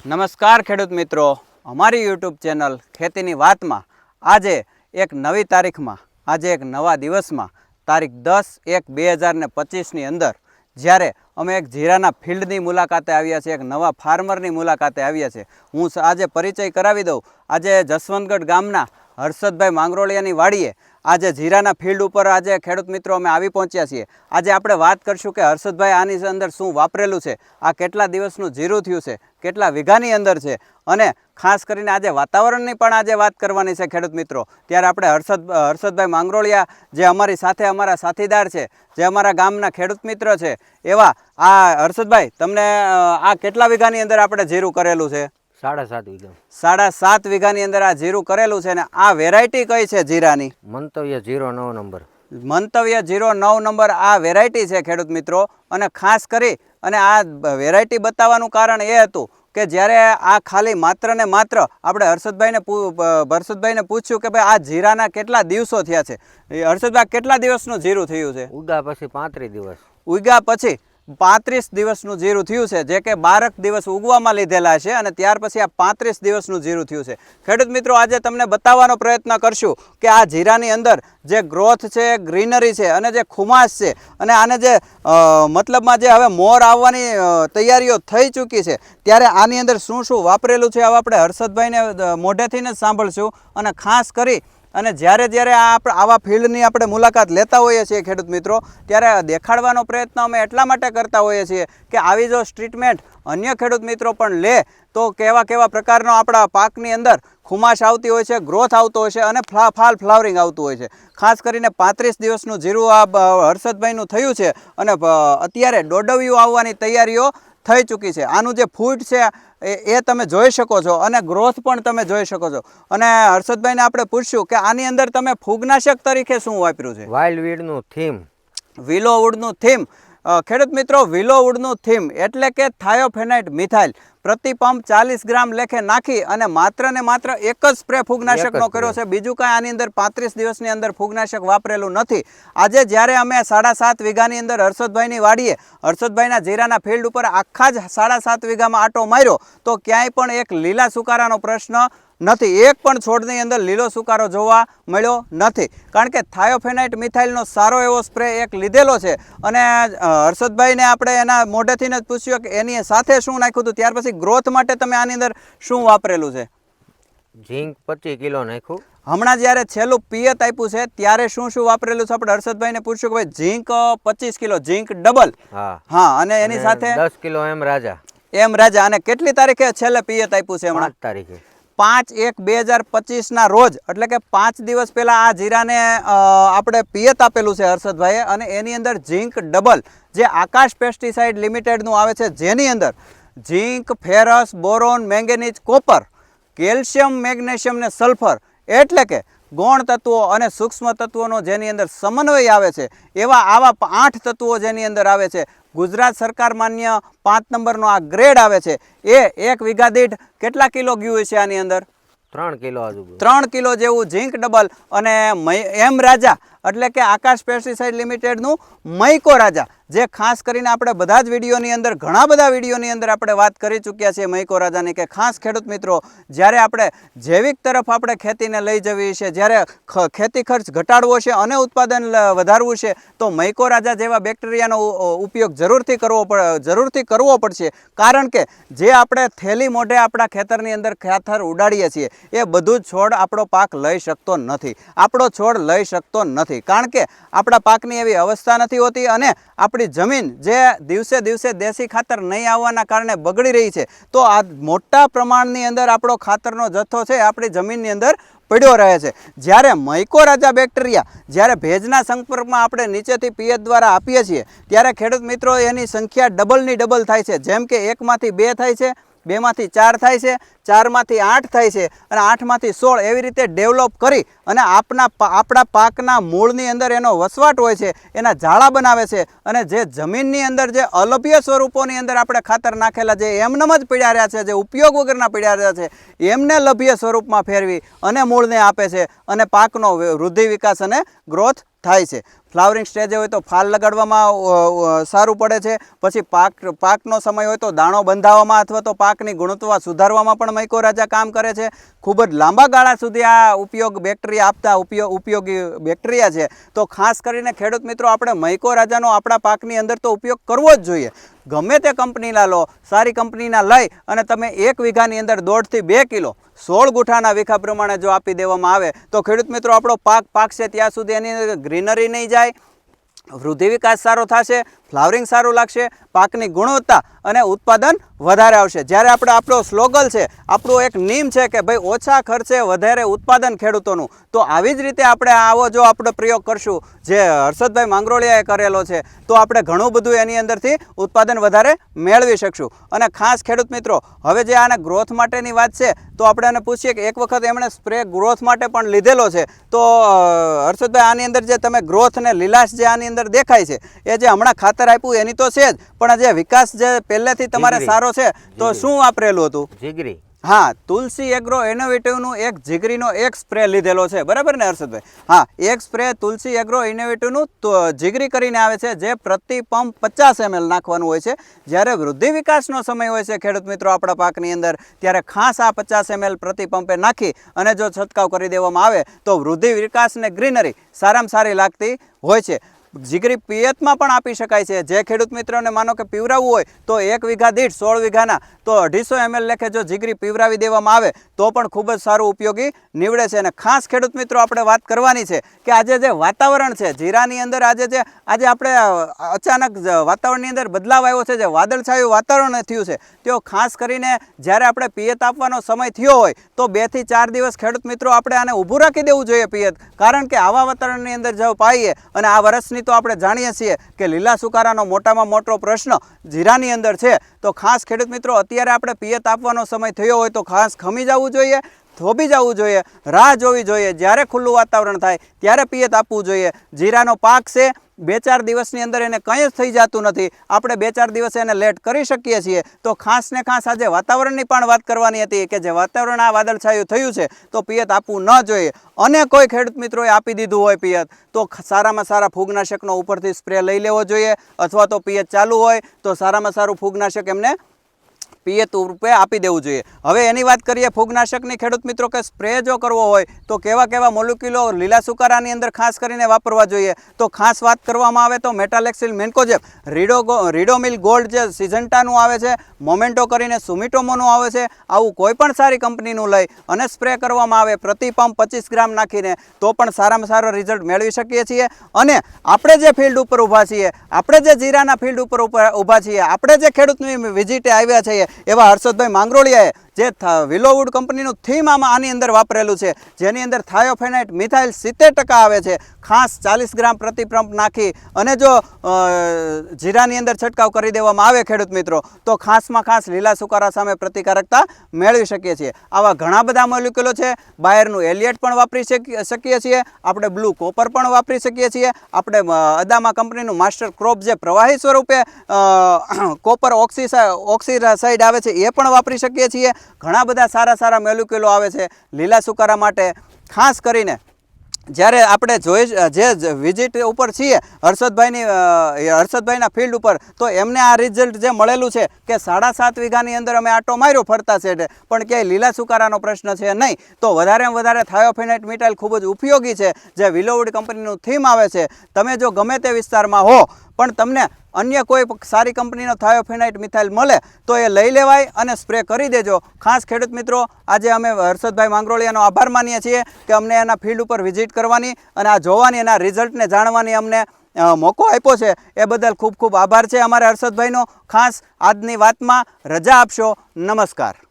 નમસ્કાર ખેડૂત મિત્રો. અમારી યુટ્યુબ ચેનલ ખેતીની વાતમાં આજે એક નવી તારીખમાં, આજે એક નવા દિવસમાં, તારીખ દસ એક બે હજાર ને પચીસની અંદર, જ્યારે અમે એક જીરાના ફિલ્ડની મુલાકાતે આવ્યા છીએ, એક નવા ફાર્મરની મુલાકાતે આવ્યા છે હું આજે પરિચય કરાવી દઉં. આજે જસવંતગઢ ગામના હર્ષદભાઈ માંગરોળિયાની વાડીએ આજે જીરાના ફિલ્ડ ઉપર આજે ખેડૂત મિત્રો અમે આવી પહોંચ્યા છીએ. આજે આપણે વાત કરશું કે હર્ષદભાઈ આની અંદર શું વાપરેલું છે, આ કેટલા દિવસનું જીરું થયું છે, કેટલા વીઘાની અંદર છે અને ખાસ કરીને આજે વાતાવરણની પણ આજે વાત કરવાની છે ખેડૂત મિત્રો. ત્યારે આપણે હર્ષદ, હર્ષદભાઈ માંગરોળિયા જે અમારી સાથે અમારા સાથીદાર છે, જે અમારા ગામના ખેડૂત મિત્ર છે, એવા આ હર્ષદભાઈ, તમને આ કેટલા વીઘાની અંદર આપણે જીરું કરેલું છે? સાડા સાત વીઘા સાડા સાત વીઘાની અંદર આ જીરું કરેલું છે ને આ વેરાયટી કઈ છે જીરાની? મંતવ્ય ઝીરો નવ નંબર. મંતવ્ય જીરો નવ નંબર આ વેરાયટી છે ખેડૂત મિત્રો. અને ખાસ કરી અને આ વેરાયટી બતાવવાનું કારણ એ હતું કે જ્યારે આ ખાલી માત્ર ને માત્ર આપણે હર્ષદભાઈને હર્ષદભાઈને પૂછ્યું કે ભાઈ આ જીરાના કેટલા દિવસો થયા છે? હર્ષદભાઈ કેટલા દિવસનું જીરું થયું છે? ઉગા પછી પાંત્રીસ દિવસ. ઉગ્યા પછી પાંત્રીસ દિવસનું જીરું થયું છે, જે કે બારક દિવસ ઉગવામાં લીધેલા છે અને ત્યાર પછી આ પાંત્રીસ દિવસનું જીરું થયું છે. ખેડૂત મિત્રો, આજે તમને બતાવવાનો પ્રયત્ન કરશું કે આ જીરાની અંદર જે ગ્રોથ છે, ગ્રીનરી છે અને જે ખુમાશ છે અને આને જે મતલબમાં જે હવે મોર આવવાની તૈયારીઓ થઈ ચૂકી છે, ત્યારે આની અંદર શું શું વાપરેલું છે હવે આપણે હર્ષદભાઈને મોઢેથી જ સાંભળશું અને ખાસ કરી અને જ્યારે જ્યારે આ આવા ફિલ્ડની આપણે મુલાકાત લેતા હોઈએ છીએ ખેડૂત મિત્રો, ત્યારે દેખાડવાનો પ્રયત્ન અમે એટલા માટે કરતા હોઈએ છીએ કે આવી જો ટ્રીટમેન્ટ અન્ય ખેડૂત મિત્રો પણ લે, તો કેવા કેવા પ્રકારનો આપણા પાકની અંદર ખુમાશ આવતી હોય છે ગ્રોથ આવતો હોય છે અને ફ્લા ફાલ ફ્લાવરિંગ આવતું હોય છે. ખાસ કરીને પાંત્રીસ દિવસનું જીરું આ હર્ષદભાઈનું થયું છે અને અત્યારે દોડવ્યું આવવાની તૈયારીઓ થઈ ચૂકી છે. આનું જે ફૂટ છે એ તમે જોઈ શકો છો અને ગ્રોથ પણ તમે જોઈ શકો છો. અને હર્ષદભાઈને આપણે પૂછ્યું કે આની અંદર તમે ફૂગનાશક તરીકે શું વાપર્યું છે? વાઇલ્ડ વીડનું થીમ વિલો વુડનું થીમ ખેડૂત મિત્રો વિલોવુડનું થીમ એટલે કે થાયોફેનાઇટ મિથાઇલ. પ્રતિ પંપ ચાલીસ ગ્રામ લેખે નાખી અને માત્ર ને માત્ર એક જ સ્પ્રે ફૂગનાશકનો કર્યો છે. બીજું કાંઈ આની અંદર પાંત્રીસ દિવસની અંદર ફૂગનાશક વાપરેલું નથી. આજે જ્યારે અમે સાડા સાત વીઘાની અંદર હર્ષદભાઈની વાડીએ હર્ષદભાઈના જીરાના ફિલ્ડ ઉપર આખા જ સાડા સાત વીઘામાં આટો માર્યો તો ક્યાંય પણ એક લીલા સુકારાનો પ્રશ્ન નથી. એક પણ છોડની અંદર લીલો સુકારો જોવા મળ્યો નથી. કારણ કે થાયોફેનાઇટ મિથાઇલનો સારો એવો સ્પ્રે એક લીધેલો છે. અને હર્ષદભાઈને આપણે એના મોઢેથી જ પૂછ્યું કે એની સાથે શું નાખ્યું હતું? ત્યાર પછી ગ્રોથ માટે તમે આની અંદર શું વાપરેલું છે? ઝીંક પચીસ કિલો નાખ્યું. હમણાં જ્યારે છેલ્લું પિયત આપ્યું છે ત્યારે શું શું વાપરેલું છે? આપણે હર્ષદભાઈને પૂછ્યું કે ભાઈ ઝીંક પચીસ કિલો ઝીંક ડબલ. હા. હા અને એની સાથે? દસ કિલો એમ રાજા. એમ રાજા. અને કેટલી તારીખે છેલ્લે પિયત આપ્યું છે હમણાં? તારીખે. પાંચ એક બે હજાર પચીસના રોજ, એટલે કે પાંચ દિવસ પહેલાં આ જીરાને આપણે પિયત આપેલું છે હર્ષદભાઈએ, અને એની અંદર ઝીંક ડબલ, જે આકાશ પેસ્ટિસાઇડ લિમિટેડનું આવે છે, જેની અંદર zinc, ferrous, boron, manganese, copper, calcium, magnesium ને સલ્ફર, એટલે કે ગૌણ તત્વો અને સૂક્ષ્મ તત્વોનો જેની અંદર સમન્વય આવે છે એવા આવા આઠ તત્વો જેની અંદર આવે છે. ગુજરાત સરકાર માન્ય પાંચ નંબરનો આ ગ્રેડ આવે છે. એ એક વીઘા દીઠ કેટલા કિલો ગયું છે આની અંદર? ત્રણ કિલો ત્રણ કિલો જેવું ઝીંક ડબલ અને એમ રાજા એટલે કે આકાશ પેસ્ટિસાઇડ લિમિટેડનું મૈકો રાજા. જે ખાસ કરીને આપણે બધા જ વિડીયોની અંદર, ઘણા બધા વિડીયોની અંદર આપણે વાત કરી ચૂક્યા છીએ મૈકો રાજાની કે ખાસ ખેડૂત મિત્રો, જ્યારે આપણે જૈવિક તરફ આપણે ખેતીને લઈ જવી છે, જ્યારે ખેતી ખર્ચ ઘટાડવો છે અને ઉત્પાદન વધારવું છે, તો મૈકો રાજા જેવા બેક્ટેરિયાનો ઉપયોગ જરૂરથી કરવો જરૂરથી કરવો પડશે. કારણ કે જે આપણે થેલી મોઢે આપણા ખેતરની અંદર ખાતર ઉડાડીએ છીએ, એ બધું જ છોડ આપણો પાક લઈ શકતો નથી. આપણો છોડ લઈ શકતો નથી. કારણ કે આપણા પાકની એવી અવસ્થા નથી હોતી અને આપણી જમીન જે દિવસે દિવસે દેશી ખાતર નહીં આવવાના કારણે બગડી રહી છે, તો આ મોટા પ્રમાણની અંદર આપણો ખાતરનો જથ્થો છે આપણી જમીનની અંદર પડ્યો રહે છે. જ્યારે મૈકોરાજા બેક્ટેરિયા જ્યારે ભેજના સંપર્કમાં આપણે નીચેથી પિયત દ્વારા આપીએ છીએ, ત્યારે ખેડૂત મિત્રો એની સંખ્યા ડબલની ડબલ થાય છે. જેમ કે એકમાંથી બે થાય છે બેમાંથી ચાર થાય છે, ચારમાંથી આઠ થાય છે અને આઠમાંથી સોળ એવી રીતે ડેવલપ કરી અને આપના આપણા પાકના મૂળની અંદર એનો વસવાટ હોય છે, એના ઝાડા બનાવે છે અને જે જમીનની અંદર જે અલભ્ય સ્વરૂપોની અંદર આપણે ખાતર નાખેલા જે એમનેમ જ પીડ્યા રહ્યા છે, જે ઉપયોગ વગરના પીડ્યા રહ્યા છે, એમને લભ્ય સ્વરૂપમાં ફેરવી અને મૂળને આપે છે અને પાકનો વૃદ્ધિ વિકાસ અને ગ્રોથ થાય છે. ફ્લાવરિંગ સ્ટેજે હોય તો ફાલ લગાડવામાં સારું પડે છે. પછી પાક, પાકનો સમય હોય તો દાણો બંધાવવામાં અથવા તો પાકની ગુણવત્તા સુધારવામાં પણ મૈકોરાજા કામ કરે છે. ખૂબ જ લાંબા ગાળા સુધી આ ઉપયોગ બેક્ટેરિયા આપતા ઉપયોગ, ઉપયોગી બેક્ટેરિયા છે. તો ખાસ કરીને ખેડૂત મિત્રો, આપણે મૈકોરાજાનો આપણા પાકની અંદર તો ઉપયોગ કરવો જ જોઈએ. ગમે તે કંપનીના લો સારી કંપનીના લઈ અને તમે એક વીઘાની અંદર દોઢથી બે કિલો, સોળ ગુઠાના વીઘા પ્રમાણે જો આપી દેવામાં આવે, તો ખેડૂત મિત્રો, આપણો પાક પાકશે ત્યાં સુધી એની ગ્રીનરી નહીં જાય. যায় વૃદ્ધિ વિકાસ સારો થશે, ફ્લાવરિંગ સારું લાગશે, પાકની ગુણવત્તા અને ઉત્પાદન વધારે આવશે. જ્યારે આપણે આપણો સ્લોગલ છે, આપણું એક નિયમ છે કે ભાઈ ઓછા ખર્ચે વધારે ઉત્પાદન ખેડૂતોનું, તો આવી જ રીતે આપણે આવો જો આપણે પ્રયોગ કરશું, જે હર્ષદભાઈ માંગરોળિયાએ કરેલો છે, તો આપણે ઘણું બધું એની અંદરથી ઉત્પાદન વધારે મેળવી શકશું. અને ખાસ ખેડૂત મિત્રો, હવે જે આને ગ્રોથ માટેની વાત છે, તો આપણે એને પૂછીએ કે એક વખત એમણે સ્પ્રે ગ્રોથ માટે પણ લીધેલો છે. તો હર્ષદભાઈ, આની અંદર જે તમે ગ્રોથ ને લીલાશ જે આની અંદર દેખાય છે. એ જે હમણાં ખાતર આપ્યું એની તો છે જ પણ જે વિકાસ જે પહેલેથી તમારે સારો છે તો શું વાપરેલું હતું? જીગરી. હા તુલસી એગ્રો ઇનોવેટિવનું એક જીગરીનો એક સ્પ્રે લીધેલો છે. બરાબર ને હર્ષદભાઈ? હા એક સ્પ્રે તુલસી એગ્રો ઇનોવેટિવનું જીગરી કરીને આવે છે જે પ્રતિ પંપ પચાસ એમએલ નાખવાનું હોય છે. જ્યારે વૃદ્ધિ વિકાસનો સમય હોય છે ખેડૂત મિત્રો આપણા પાકની અંદર ત્યારે ખાસ આ પચાસ એમએલ પ્રતિ પંપે નાખી અને જો છંટકાવ કરી દેવામાં આવે તો વૃદ્ધિ વિકાસ ને ગ્રીનરી સારામાં સારી લાગતી હોય છે. જીગરી પિયતમાં પણ આપી શકાય છે. જે ખેડૂત મિત્રોને માનો કે પીવરાવવું હોય, તો એક વીઘા દીઠ સોળ વીઘાના, તો અઢીસો એમએલ લેખે જો જીગરી પીવરાવી દેવામાં આવે, તો પણ ખૂબ જ સારું ઉપયોગી નીવડે છે. અને ખાસ ખેડૂત મિત્રો, આપણે વાત કરવાની છે કે આજે જે વાતાવરણ છે, જીરાની અંદર આજે જે, આજે આપણે અચાનક વાતાવરણની અંદર બદલાવ આવ્યો છે, જે વાદળછાયું વાતાવરણ થયું છે, તેઓ ખાસ કરીને જ્યારે આપણે પિયત આપવાનો સમય થયો હોય, તો બેથી ચાર દિવસ ખેડૂત મિત્રો, આપણે આને ઊભું રાખી દેવું જોઈએ પિયત. કારણ કે આવા વાતાવરણની અંદર જો પાઈએ અને આ વર્ષની તો આપણે જાણીએ છીએ કે લીલા સુકારાનો મોટામાં મોટો પ્રશ્ન જીરાની અંદર છે. તો ખાસ ખેડૂત મિત્રો, અત્યારે આપણે પિયત આપવાનો સમય થયો હોય તો ખાસ ખમી જવું જોઈએ. થોભી જવું જોઈએ, રાહ જોવી જોઈએ. જ્યારે ખુલ્લું વાતાવરણ થાય, ત્યારે પિયત આપવું જોઈએ. જીરાનો પાક છે, બે ચાર દિવસની અંદર એને કંઈ જ થઈ જતું નથી. આપણે બે ચાર દિવસ એને લેટ કરી શકીએ છીએ. તો ખાસ ને ખાસ આજે વાતાવરણની પણ વાત કરવાની હતી કે જે વાતાવરણ આ વાદળછાયું થયું છે, તો પિયત આપવું ન જોઈએ. અને કોઈ ખેડૂત મિત્રોએ આપી દીધું હોય પિયત, તો સારામાં સારા ફૂગનાશકનો ઉપરથી સ્પ્રે લઈ લેવો જોઈએ. અથવા તો પિયત ચાલુ હોય, તો સારામાં સારું ફૂગનાશક એમને પિયત રૂપે આપી દેવું જોઈએ. હવે એની વાત કરીએ ફૂગનાશકની ખેડૂત મિત્રો કે સ્પ્રે જો કરવો હોય, તો કેવા કેવા મોલિક્યુલો લીલા સુકારાની અંદર ખાસ કરીને વાપરવા જોઈએ? તો ખાસ વાત કરવામાં આવે તો મેટાલેક્સિલ મેન્કોજેપ રીડો રીડોમિલ ગોલ્ડ જે સિઝન્ટાનું આવે છે, મોમેન્ટો કરીને સુમિટોમોનું આવે છે, આવું કોઈ પણ સારી કંપનીનું લઈ અને સ્પ્રે કરવામાં આવે, પ્રતિ પંપ પચીસ ગ્રામ નાખીને, તો પણ સારામાં સારો રિઝલ્ટ મેળવી શકીએ છીએ. અને આપણે જે ફિલ્ડ ઉપર ઊભા છીએ, આપણે જે જીરાના ફિલ્ડ ઉપર ઉપર ઊભા છીએ, આપણે જે ખેડૂતની વિઝિટે આવ્યા છીએ એવા હર્ષદભાઈ માંગરોળિયાએ જે વિલોવુડ કંપનીનું થીમ આમાં આની અંદર વાપરેલું છે, જેની અંદર થાયોફેનાઇટ મિથાઇલ સિત્તેર ટકા આવે છે, ખાસ ચાલીસ ગ્રામ પ્રતિ નાખી અને જો જીરાની અંદર છંટકાવ કરી દેવામાં આવે ખેડૂત મિત્રો, તો ખાસમાં ખાસ લીલા સુકારા સામે પ્રતિકારકતા મેળવી શકીએ છીએ. આવા ઘણા બધા મોલિક્યુલો છે, બાયરનું એલિયટ પણ વાપરી શકી- શકીએ છીએ, આપણે બ્લુ કોપર પણ વાપરી શકીએ છીએ, આપણે અદામા કંપનીનું માસ્ટર ક્રોપ જે પ્રવાહી સ્વરૂપે કોપર ઓક્સિસા ઓક્સિસાઇડ આવે છે, એ પણ વાપરી શકીએ છીએ ઘણા બધા સારા સારા મેલુકેલો આવે છે લીલા સુકારા માટે. ખાસ કરીને જ્યારે આપણે જોઈ જે વિઝિટ ઉપર છીએ હર્ષદભાઈની હર્ષદભાઈના ફિલ્ડ ઉપર, તો એમને આ રિઝલ્ટ જે મળેલું છે કે સાડા સાત વીઘાની અંદર અમે આટો માર્યો ફરતા સેટે પણ ક્યાંય લીલા સુકારાનો પ્રશ્ન છે નહીં. તો વધારેમાં વધારે થાયોફેનાઇટ મિટાઇલ ખૂબ જ ઉપયોગી છે. જે વિલોવુડ કંપનીનું થીમ આવે છે. તમે જો ગમે તે વિસ્તારમાં હો પણ તમને અન્ય કોઈ સારી કંપનીનો થાયોફેનાઇટ મિથાઇલ મળે તો એ લઈ લેવાય અને સ્પ્રે કરી દેજો. ખાસ ખેડૂત મિત્રો, આજે અમે હર્ષદભાઈ માંગરોળિયાનો આભાર માનીએ છીએ કે અમને એના ફિલ્ડ ઉપર વિઝિટ કરવાની અને આ જોવાની એના રિઝલ્ટને જાણવાની અમને મોકો આપ્યો છે એ બદલ ખૂબ ખૂબ આભાર છે અમારા હર્ષદભાઈનો. ખાસ આજની વાતમાં રજા આપશો. નમસ્કાર.